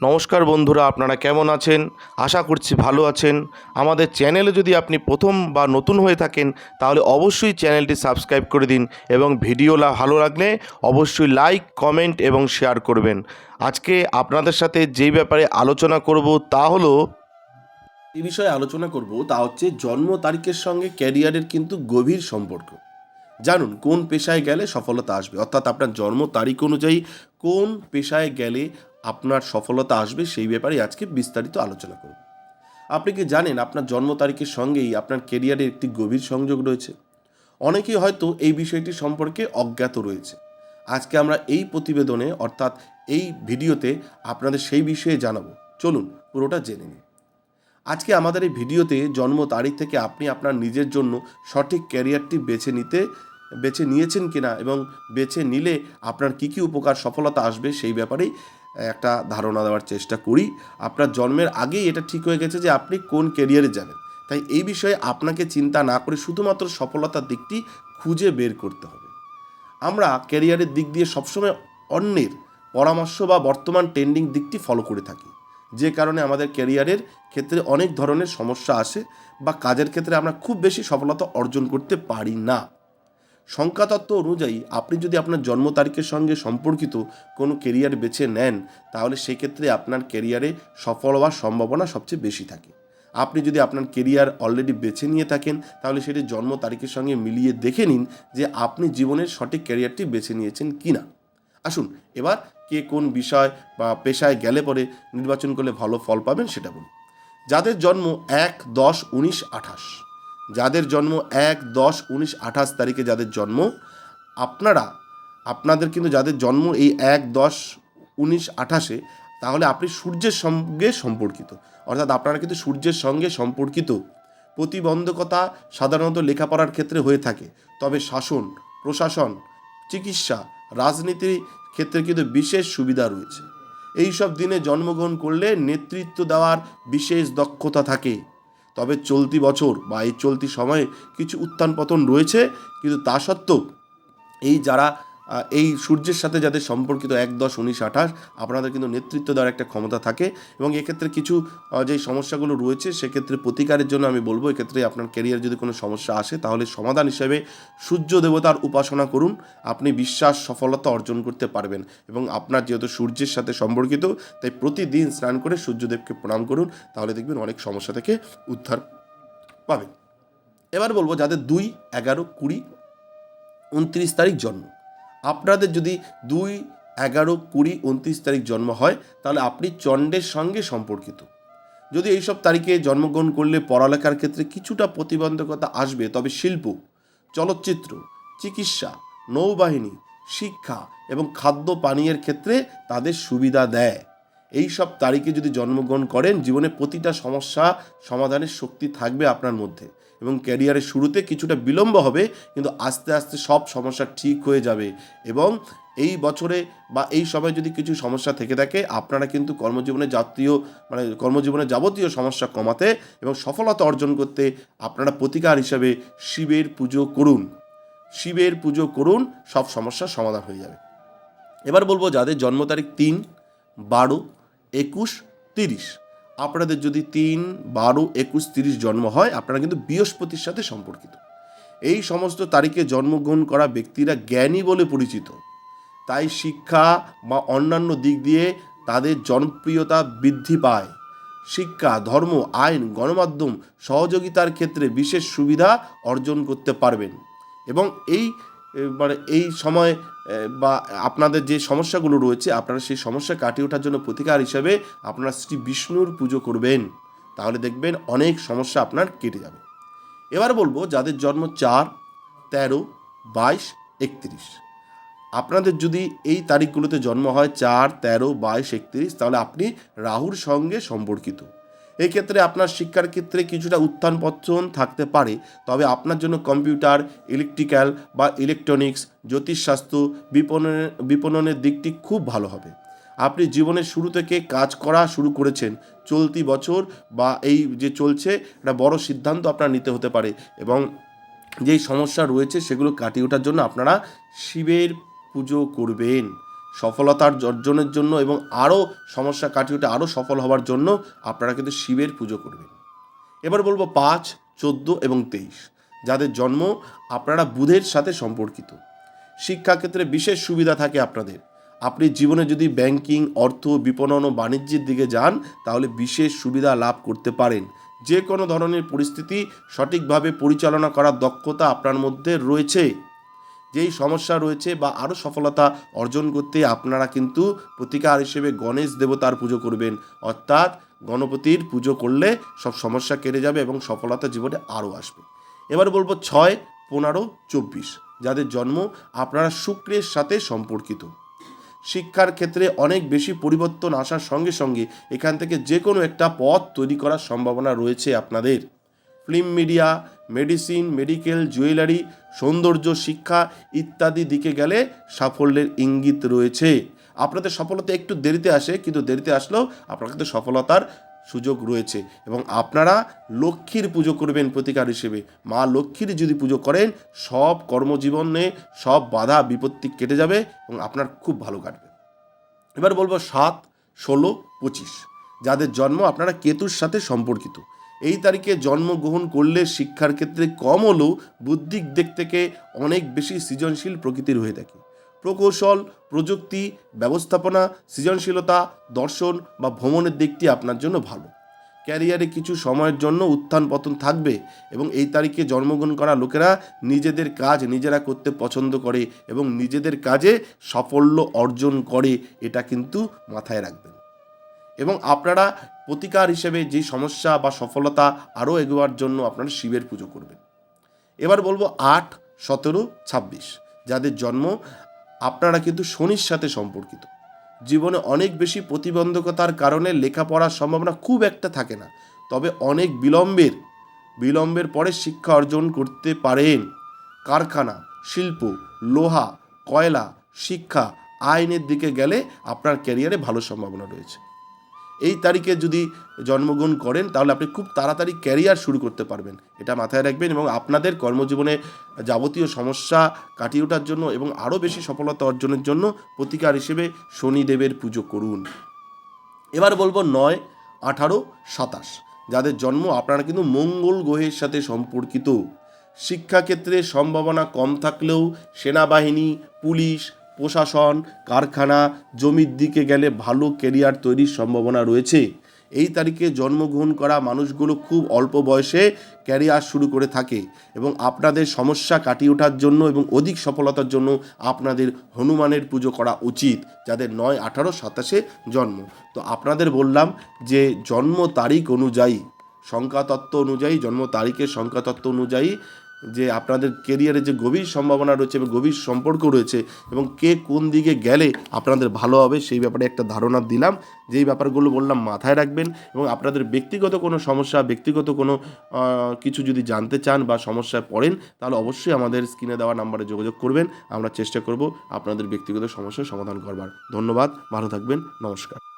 নমস্কার বন্ধুরা, আপনারা কেমন আছেন? আশা করছি ভালো আছেন। আমাদের চ্যানেলে যদি আপনি প্রথম বা নতুন হয়ে থাকেন, তাহলে অবশ্যই চ্যানেলটি সাবস্ক্রাইব করে দিন এবং ভিডিও ভালো লাগলে অবশ্যই লাইক, কমেন্ট এবং শেয়ার করবেন। আজকে আপনাদের সাথে যেই ব্যাপারে আলোচনা করব তা হলো এই বিষয়ে আলোচনা করব, তা হচ্ছে জন্ম তারিখের সঙ্গে ক্যারিয়ারের কিন্তু গভীর সম্পর্ক। জানুন, কোন পেশায় গেলে সফলতা আসবে? অর্থাৎ আপনার জন্ম তারিখ অনুযায়ী কোন পেশায় গেলে আপনার সফলতা আসবে সেই ব্যাপারে আজকে বিস্তারিত আলোচনা করব। আপনি কি জানেন আপনার জন্ম তারিখের সঙ্গেই আপনার ক্যারিয়ারের একটি গভীর সংযোগ রয়েছে? অনেকেই হয়তো এই বিষয়টি সম্পর্কে অজ্ঞাত রয়েছে। আজকে আমরা এই প্রতিবেদনে, অর্থাৎ এই ভিডিওতে আপনাদের সেই বিষয়ে জানাব। চলুন পুরোটা জেনে নিন আজকে আমাদের এই ভিডিওতে জন্ম তারিখ থেকে আপনি আপনার নিজের জন্য সঠিক ক্যারিয়ারটি বেছে নিতে, বেছে নিয়েছেন কিনা এবং বেছে নিলে আপনার কী কী উপকার, সফলতা আসবে সেই ব্যাপারেই একটা ধারণা দেওয়ার চেষ্টা করি। আপনার জন্মের আগেই এটা ঠিক হয়ে গেছে যে আপনি কোন কেরিয়ারে যাবেন। তাই এই বিষয়ে আপনাকে চিন্তা না করে শুধুমাত্র সফলতার দিকটি খুঁজে বের করতে হবে। আমরা ক্যারিয়ারের দিক দিয়ে সবসময় অন্যের পরামর্শ বা বর্তমান ট্রেন্ডিং দিকটি ফলো করে থাকি। যে কারণে আমাদের ক্যারিয়ারের ক্ষেত্রে অনেক ধরনের সমস্যা আসে বা কাজের ক্ষেত্রে আমরা খুব বেশি সফলতা অর্জন করতে পারি না। সংখ্যাতত্ত্ব অনুযায়ী আপনি যদি আপনার জন্ম তারিখের সঙ্গে সম্পর্কিত কোনো কেরিয়ার বেছে নেন, তাহলে সেক্ষেত্রে আপনার কেরিয়ারে সফল হওয়ার সম্ভাবনা সবচেয়ে বেশি থাকে। আপনি যদি আপনার কেরিয়ার অলরেডি বেছে নিয়ে থাকেন, তাহলে সেটি জন্ম তারিখের সঙ্গে মিলিয়ে দেখে নিন যে আপনি জীবনের সঠিক ক্যারিয়ারটি বেছে নিয়েছেন কি না। আসুন, এবার কে কোন বিষয় বা পেশায় গেলে পরে নির্বাচন করলে ভালো ফল পাবেন সেটা বলুন। যাদের জন্ম এক দশ উনিশ আঠাশ। যাদের জন্ম এক দশ উনিশ আঠাশ তারিখে যাদের জন্ম, আপনারা, আপনাদের কিন্তু যাদের জন্ম এই এক দশ উনিশ আঠাশে, তাহলে আপনি সূর্যের সঙ্গে সম্পর্কিত। অর্থাৎ আপনারা কিন্তু সূর্যের সঙ্গে সম্পর্কিত। প্রতিবন্ধকতা সাধারণত লেখাপড়ার ক্ষেত্রে হয়ে থাকে। তবে শাসন, প্রশাসন, চিকিৎসা, রাজনীতির ক্ষেত্রে কিন্তু বিশেষ সুবিধা রয়েছে। এইসব দিনে জন্মগ্রহণ করলে নেতৃত্ব দেওয়ার বিশেষ দক্ষতা থাকে। তবে চলতি বছর বা এই চলতি সময়ে কিছু উত্থান পতন রয়েছে, কিন্তু তা সত্ত্বেও এই যারা এই সূর্যের সাথে যাদের সম্পর্কিত এক দশ উনিশ আঠাশ, আপনাদের কিন্তু নেতৃত্ব দেওয়ার একটা ক্ষমতা থাকে এবং এক্ষেত্রে কিছু যে সমস্যাগুলো রয়েছে সেক্ষেত্রে প্রতিকারের জন্য আমি বলব, এক্ষেত্রে আপনার ক্যারিয়ার যদি কোনো সমস্যা আসে তাহলে সমাধান হিসেবে সূর্য দেবতার উপাসনা করুন, আপনি বিশ্বাস, সফলতা অর্জন করতে পারবেন এবং আপনার যেহেতু সূর্যের সাথে সম্পর্কিত, তাই প্রতিদিন স্নান করে সূর্যদেবকে প্রণাম করুন, তাহলে দেখবেন অনেক সমস্যা থেকে উদ্ধার পাবেন। এবার বলব, যাদের দুই, এগারো, কুড়ি, উনত্রিশ তারিখ জন্ম আপনাদের যদি দুই, এগারো, কুড়ি, উনত্রিশ তারিখ জন্ম হয়, তাহলে আপনি চণ্ডের সঙ্গে সম্পর্কিত। যদি এইসব তারিখে জন্মগ্রহণ করলে পড়ালেখার ক্ষেত্রে কিছুটা প্রতিবন্ধকতা আসবে, তবে শিল্প, চলচ্চিত্র, চিকিৎসা, নৌবাহিনী, শিক্ষা এবং খাদ্য পানীয়ের ক্ষেত্রে তাদের সুবিধা দেয়। এই সব তারিখে যদি জন্মগ্রহণ করেন, জীবনে প্রতিটা সমস্যা সমাধানের শক্তি থাকবে আপনার মধ্যে। এবং ক্যারিয়ারের শুরুতে কিছুটা বিলম্ব হবে, কিন্তু আস্তে আস্তে সব সমস্যা ঠিক হয়ে যাবে। এবং এই বছরে বা এই সময় যদি কিছু সমস্যা থেকে থাকে, আপনারা কিন্তু কর্মজীবনে জাতীয় মানে কর্মজীবনে যাবতীয় সমস্যা কমাতে এবং সফলতা অর্জন করতে আপনারা প্রতিকার হিসাবে শিবের পুজো করুন। শিবের পুজো করুন, সব সমস্যার সমাধান হয়ে যাবে। এবার বলব যাদের জন্ম তারিখ তিন, বারো, একুশ, তিরিশ। আপনাদের যদি তিন, বারো, একুশ, তিরিশ জন্ম হয়, আপনারা কিন্তু বৃহস্পতির সাথে সম্পর্কিত। এই সমস্ত তারিখে জন্মগ্রহণ করা ব্যক্তিরা জ্ঞানী বলে পরিচিত। তাই শিক্ষা বা অন্যান্য দিক দিয়ে তাদের জনপ্রিয়তা বৃদ্ধি পায়। শিক্ষা, ধর্ম, আইন, গণমাধ্যম, সহযোগিতার ক্ষেত্রে বিশেষ সুবিধা অর্জন করতে পারবেন। এবং এই মানে এই সময় বা আপনাদের যে সমস্যাগুলো রয়েছে, আপনারা সেই সমস্যা কাটিয়ে ওঠার জন্য প্রতিকার হিসাবে আপনারা শ্রী বিষ্ণুর পুজো করবেন। তাহলে দেখবেন অনেক সমস্যা আপনার কেটে যাবে। এবার বলব, যাদের জন্ম চার, তেরো, বাইশ, একত্রিশ। আপনাদের যদি এই তারিখগুলোতে জন্ম হয় চার, তেরো, বাইশ, একত্রিশ, তাহলে আপনি রাহুর সঙ্গে সম্পর্কিত। এই ক্ষেত্রে আপনার শিক্ষার ক্ষেত্রে কিছুটা উত্থান পতন থাকতে পারে। তবে আপনার জন্য কম্পিউটার, ইলেকট্রিক্যাল বা ইলেকট্রনিক্স, জ্যোতিষশাস্ত্র বিপণনের বিপণনের দিকটি খুব ভালো হবে। আপনি জীবনের শুরু থেকে কাজ করা শুরু করেছেন। চলতি বছর বা এই যে চলছে, একটা বড় সিদ্ধান্ত আপনার নিতে হতে পারে এবং যেই সমস্যা রয়েছে সেগুলো কাটিয়ে ওঠার জন্য আপনারা শিবের পুজো করবেন। সফলতার অর্জনের জন্য এবং আরও সমস্যা কাটিয়ে উঠে আরও সফল হওয়ার জন্য আপনারা কিন্তু শিবের পুজো করবেন। এবার বলব পাঁচ, চোদ্দ এবং তেইশ, যাদের জন্ম আপনারা বুধের সাথে সম্পর্কিত। শিক্ষাক্ষেত্রে বিশেষ সুবিধা থাকে আপনাদের। আপনি জীবনে যদি ব্যাংকিং, অর্থ, বিপণন ও বাণিজ্যের দিকে যান, তাহলে বিশেষ সুবিধা লাভ করতে পারেন। যে কোনো ধরনের পরিস্থিতি সঠিকভাবে পরিচালনা করার দক্ষতা আপনার মধ্যে রয়েছে। যেই সমস্যা রয়েছে বা আরও সফলতা অর্জন করতে আপনারা কিন্তু প্রতিকার হিসেবে গণেশ দেবতার পুজো করবেন। অর্থাৎ গণপতির পুজো করলে সব সমস্যা কেটে যাবে এবং সফলতা জীবনে আরও আসবে। এবার বলব ছয়, পনেরো, চব্বিশ, যাদের জন্ম আপনারা শুক্রের সাথে সম্পর্কিত। শিক্ষার ক্ষেত্রে অনেক বেশি পরিবর্তন আসার সঙ্গে সঙ্গে এখান থেকে যে কোনো একটা পথ তৈরি করার সম্ভাবনা রয়েছে আপনাদের। Film media, medicine, medical, jewellery সৌন্দর্য, শিক্ষা ইত্যাদি দিকে গেলে সাফল্যের ইঙ্গিত রয়েছে। আপনাদের সফলতা একটু দেরিতে আসে, কিন্তু দেরিতে আসলেও আপনার কাছে সফলতার সুযোগ রয়েছে এবং আপনারা লক্ষ্মীর পুজো করবেন প্রতিকার হিসেবে। মা লক্ষ্মীর যদি পুজো করেন, সব কর্মজীবনে সব বাধা, বিপত্তি কেটে যাবে এবং আপনার খুব ভালো কাটবে। এবার বলব সাত, ষোলো, পঁচিশ। যাদের জন্ম আপনারা কেতুর সাথে সম্পর্কিত। এই তারিখে জন্মগ্রহণ করলে শিক্ষার ক্ষেত্রে কম হলেও বুদ্ধিক দিক থেকে অনেক বেশি সৃজনশীল প্রকৃতির হয়ে থাকে। প্রকৌশল, প্রযুক্তি, ব্যবস্থাপনা, সৃজনশীলতা, দর্শন বা ভ্রমণের দিকটি আপনার জন্য ভালো। ক্যারিয়ারে কিছু সময়ের জন্য উত্থান পতন থাকবে এবং এই তারিখে জন্মগ্রহণ করা লোকেরা নিজেদের কাজ নিজেরা করতে পছন্দ করে এবং নিজেদের কাজে সাফল্য অর্জন করে, এটা কিন্তু মাথায় রাখবেন। এবং আপনারা প্রতিকার হিসেবে যে সমস্যা বা সফলতা আরও এগোয়ার জন্য আপনারা শিবের পুজো করবেন। এবার বলব আট, সতেরো, ছাব্বিশ, যাদের জন্ম আপনারা কিন্তু শনির সাথে সম্পর্কিত। জীবনে অনেক বেশি প্রতিবন্ধকতার কারণে লেখাপড়ার সম্ভাবনা খুব একটা থাকে না। তবে অনেক বিলম্বের বিলম্বের পরে শিক্ষা অর্জন করতে পারেন। কারখানা, শিল্প, লোহা, কয়লা, শিক্ষা, আইনের দিকে গেলে আপনার ক্যারিয়ারে ভালো সম্ভাবনা রয়েছে। এই তারিখে যদি জন্মগ্রহণ করেন, তাহলে আপনি খুব তাড়াতাড়ি ক্যারিয়ার শুরু করতে পারবেন। এটা মাথায় রাখবেন এবং আপনাদের কর্মজীবনে যাবতীয় সমস্যা কাটিয়ে ওঠার জন্য এবং আরও বেশি সফলতা অর্জনের জন্য প্রতিকার হিসেবে শনিদেবের পুজো করুন। এবার বলব নয়, আঠারো, সাতাশ। যাদের জন্ম আপনারা কিন্তু মঙ্গল গ্রহের সাথে সম্পর্কিত। শিক্ষাক্ষেত্রে সম্ভাবনা কম থাকলেও সেনাবাহিনী, পুলিশ প্রশাসন, কারখানা, জমির দিকে গেলে ভালো কেরিয়ার তৈরির সম্ভাবনা রয়েছে। এই তারিখে জন্মগ্রহণ করা মানুষগুলো খুব অল্প বয়সে ক্যারিয়ার শুরু করে থাকে এবং আপনাদের সমস্যা কাটিয়ে ওঠার জন্য এবং অধিক সফলতার জন্য আপনাদের হনুমানের পুজো করা উচিত, যাদের নয়, আঠারো, সাতাশে জন্ম। তো আপনাদের বললাম যে জন্ম তারিখ অনুযায়ী, সংখ্যাতত্ত্ব অনুযায়ী, জন্ম তারিখের সংখ্যাতত্ত্ব অনুযায়ী যে আপনাদের কেরিয়ারে যে গভীর সম্ভাবনা রয়েছে এবং গভীর সম্পর্ক রয়েছে এবং কে কোন দিকে গেলে আপনাদের ভালো হবে, সেই ব্যাপারে একটা ধারণা দিলাম। যেই ব্যাপারগুলো বললাম মাথায় রাখবেন এবং আপনাদের ব্যক্তিগত কোনো সমস্যা, ব্যক্তিগত কোনো কিছু যদি জানতে চান বা সমস্যায় পড়েন, তাহলে অবশ্যই আমাদের স্ক্রিনে দেওয়া নাম্বারে যোগাযোগ করবেন। আমরা চেষ্টা করব আপনাদের ব্যক্তিগত সমস্যার সমাধান করবার। ধন্যবাদ, ভালো থাকবেন, নমস্কার।